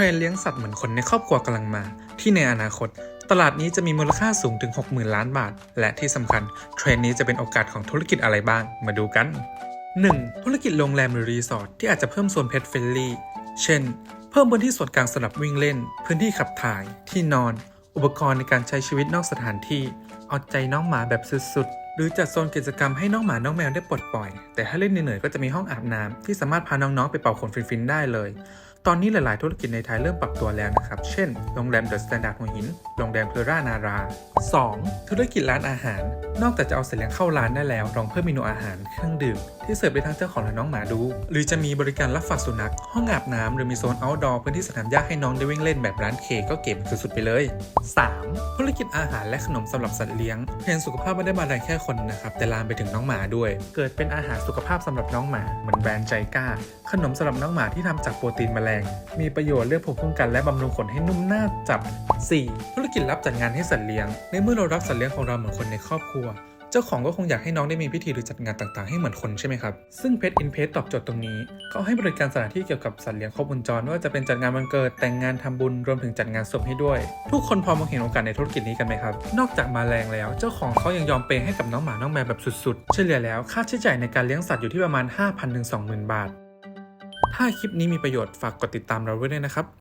รนเลี้ยงสัตว์เหมือนคนในครอบครัวกำลังมา ที่ในอนาคต ตลาดนี้จะมีมูลค่าสูงถึง 60,000 ล้านบาท และที่สำคัญเทรนนี้จะเป็นโอกาสของธุรกิจอะไรบ้าง มาดูกัน 1. ธุรกิจโรงแรมหรือรีสอร์ทที่อาจจะเพิ่มโซนเพ t เฟ n ลี่ เช่น เพิ่มพื้นที่ส่วนกลางสำหรับวิ่งเล่น พื้นที่ขับถ่าย ที่นอน อุปกรณ์ในการใช้ชีวิตนอกสถานที่ เอาใจน้องหมาแบบสุดๆ หรือจัดโซนกิจกรรมให้น้องหมาน้องแมวได้ปลดปล่อย แต่ถ้าเล่นเหนื่อยก็จะมีห้องอาบน้ำที่สามารถพาน้องๆไปเป่าขนฟินๆได้เลย ตอนนี้หลาย ๆ ธุรกิจในไทยเริ่มปรับตัวแล้วนะครับ เช่น โรงแรมเดอะสแตนดาร์ดหัวหิน โรงแรมเพลรานารา 2. ธุรกิจร้านอาหาร นอกจากจะเอาเสลียงเข้าร้านได้แล้วลองเพิ่มเมนูอาหารเครื่องดื่ม ที่เสิร์ฟได้ทั้งเจ้าของและน้องหมาดู หรือจะมีบริการรับฝากสุนัข ห้องอาบน้ำหรือมีโซน outdoor พื้นที่สนามหญ้าให้น้องได้วิ่งเล่นแบบร้านเคก็เก๋สุดๆไปเลย 3. ธุรกิจอาหารและขนมสำหรับสัตว์เลี้ยงเทรนสุขภาพไม่ได้มาแรงแค่คนนะครับแต่ลามไปถึงน้องหมาด้วย เกิดเป็นอาหารสุขภาพสำหรับน้องหมาเหมือนแบรนด์ใจกล้า ขนมสำหรับน้องหมาที่ทำจากโปรตีนแมลง มีประโยชน์เรื่องภูมิคุ้มกันและบำรุงขนให้นุ่มน่าจับ 4. ธุรกิจรับจัดงานให้สัตว์เลี้ยง ในเมื่อเรารักสัตว์เลี้ยงของเราเหมือนคนในครอบครัว เจ้าของก็คงอยากให้น้องได้มีพิธีหรือจัดงานต่างๆให้เหมือนคนใช่ไหมครับ ซึ่ง Pet in Pet ตอบโจทย์ตรงนี้ เขาให้บริการสถานที่เกี่ยวกับสัตว์เลี้ยงครบวงจรว่าจะเป็นจัดงานวันเกิดแต่งงานทำบุญรวมถึงจัดงานศพให้ด้วย ทุกคนพอมองเห็นโอกาสในธุรกิจนี้กันไหมครับ นอกจากมาแรงแล้ว เจ้าของเขายังยอมเปย์ให้กับน้องหมาน้องแมวแบบสุดๆ เฉลี่ยแล้วค่าใช้จ่ายในการเลี้ยงสัตว์อยู่ที่ประมาณ 5,000-20,000 บาท ถ้าคลิปนี้มีประโยชน์ฝากกดติดตามเราไว้ด้วยนะครับ